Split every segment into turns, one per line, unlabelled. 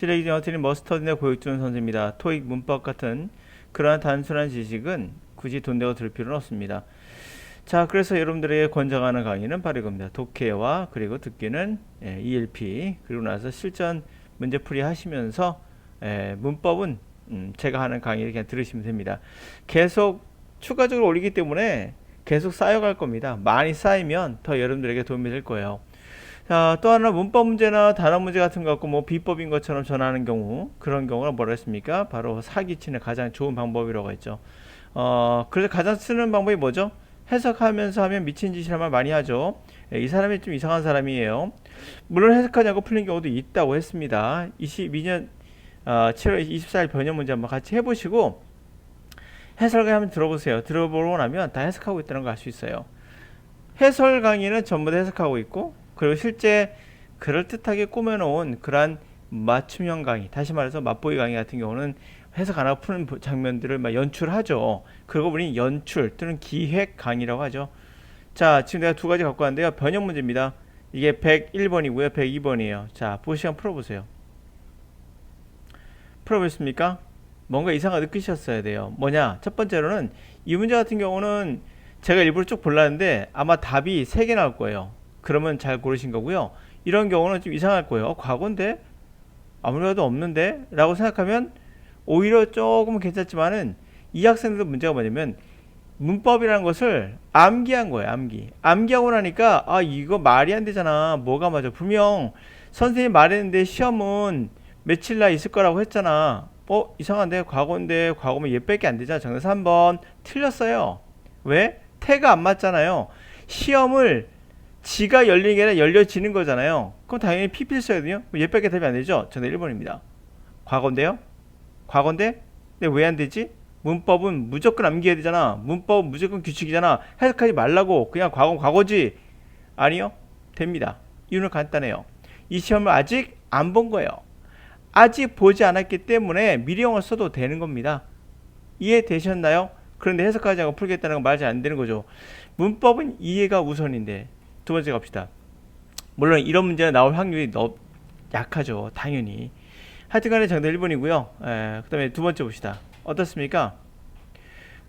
실내기 어트린 머스터드의 고육준 선생입니다. 토익 문법 같은 그러한 단순한 지식은 굳이 돈 내고 들을 필요는 없습니다. 자, 그래서 여러분들에게 권장하는 강의는 바로 이겁니다. 독해와 그리고 듣기는 예, ELP 그리고 나서 실전 문제풀이 하시면서 예, 문법은 음, 제가 하는 강의를 그냥 들으시면 됩니다. 계속 추가적으로 올리기 때문에 계속 쌓여갈 겁니다. 많이 쌓이면 더 여러분들에게 도움이 될 거예요. 자, 또 하나 문법 문제나 단어 문제 같은 거 갖고 뭐 비법인 것처럼 전하는 경우 그런 경우는 뭐라 했습니까? 바로 사기치는 가장 좋은 방법이라고 했죠. 어, 그래서 가장 쓰는 방법이 뭐죠? 해석하면서 하면 미친 짓이란 말 많이 하죠. 예, 이 사람이 좀 이상한 사람이에요. 물론 해석하냐고 풀린 경우도 있다고 했습니다. 22년 어, 7월 24일 변형 문제 한번 같이 해보시고 해설 강의 한번 들어보세요. 들어보고 나면 다 해석하고 있다는 걸 알 수 있어요. 해설 강의는 전부 다 해석하고 있고 그리고 실제 그럴듯하게 꾸며놓은 그러한 맞춤형 강의, 다시 말해서 맛보기 강의 같은 경우는 해석 안 하고 푸는 장면들을 막 연출하죠. 그리고 우리는 연출 또는 기획 강의라고 하죠. 자, 지금 내가 두 가지 갖고 왔는데요. 변형 문제입니다. 이게 101번이고요. 102번이에요. 자, 보시면 풀어보세요. 풀어보셨습니까? 뭔가 이상한 거 느끼셨어야 돼요. 뭐냐? 첫 번째로는 이 문제 같은 경우는 제가 일부러 쭉 볼랐는데 아마 답이 세 개 나올 거예요. 그러면 잘 고르신 거고요. 이런 경우는 좀 이상할 거예요. 어, 과거인데? 아무래도 없는데? 라고 생각하면 오히려 조금 괜찮지만은 이 학생들도 문제가 뭐냐면 문법이라는 것을 암기한 거예요. 암기. 암기하고 나니까 아 이거 말이 안 되잖아. 뭐가 맞아. 분명 선생님이 말했는데 시험은 며칠 날 있을 거라고 했잖아. 어 이상한데 과거인데 과거면 얘밖에 안 되잖아. 정답 3번 틀렸어요. 왜? 태가 안 맞잖아요. 시험을 지가 아니라 열려지는 거잖아요. 그럼 당연히 PP를 써야 돼요. 얘밖에 답이 안 되죠. 정답 1번입니다. 과거인데요? 과거인데? 근데 왜 안 되지? 문법은 무조건 암기해야 되잖아. 문법은 무조건 규칙이잖아. 해석하지 말라고. 그냥 과거는 과거지. 아니요. 됩니다. 이유는 간단해요. 이 시험을 아직 안 본 거예요. 아직 보지 않았기 때문에 미리영어 써도 되는 겁니다. 이해되셨나요? 그런데 해석하지 않고 풀겠다는 건 말이 안 되는 거죠. 문법은 이해가 우선인데 두 번째 갑시다. 물론 이런 문제가 나올 확률이 너 약하죠. 당연히. 하여튼간에 정답 1번이고요. 그 다음에 두 번째 봅시다. 어떻습니까?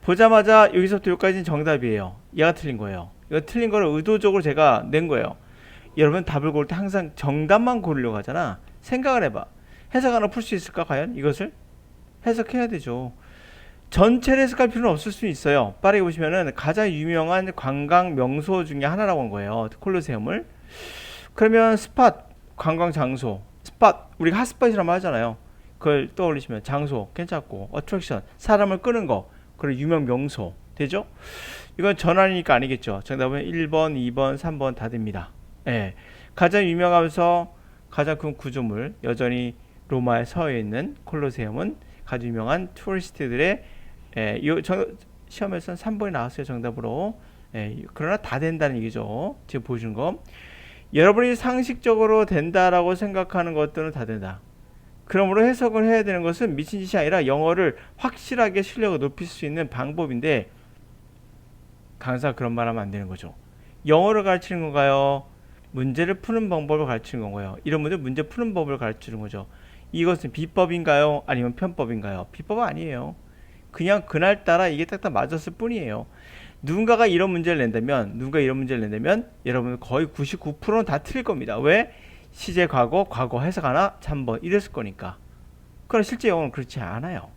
보자마자 여기서부터 여기까지는 정답이에요. 얘가 틀린 거예요. 이거 틀린 거를 의도적으로 제가 낸 거예요. 여러분 답을 고를 때 항상 정답만 고르려고 하잖아. 생각을 해봐. 해석 하나 풀 수 있을까 과연 이것을? 해석해야 되죠. 전체를 해석할 필요는 없을 수 있어요. 빠르게 보시면은 가장 유명한 관광 명소 중에 하나라고 한 거예요. 콜로세움을. 그러면 스팟 관광 장소 스팟 우리가 핫스팟이라고 하잖아요. 그걸 떠올리시면 장소 괜찮고 어트랙션 사람을 끄는 거 그리고 유명 명소 되죠? 이건 전환이니까 아니겠죠. 정답은 1번, 2번, 3번 다 됩니다. 예. 가장 유명하면서 가장 큰 구조물 여전히 로마에 서해 있는 콜로세움은 가장 유명한 투리스트들의 예, 이 시험에서는 3번이 나왔어요 정답으로. 예, 그러나 다 된다는 얘기죠. 지금 보여준 거. 여러분이 상식적으로 된다라고 생각하는 것들은 다 된다. 그러므로 해석을 해야 되는 것은 미친 짓이 아니라 영어를 확실하게 실력을 높일 수 있는 방법인데 강사가 그런 말 하면 안 되는 거죠. 영어를 가르치는 건가요? 문제를 푸는 방법을 가르치는 건가요? 이런 문제 문제 푸는 법을 가르치는 거죠. 이것은 비법인가요? 아니면 편법인가요? 비법 아니에요. 그냥 그날따라 이게 딱딱 맞았을 뿐이에요. 누군가가 이런 문제를 낸다면, 누가 이런 문제를 낸다면, 여러분 거의 99%는 다 틀릴 겁니다. 왜? 시제 과거, 과거 해석 하나, 3번 이랬을 거니까. 그럼 실제 영어는 그렇지 않아요.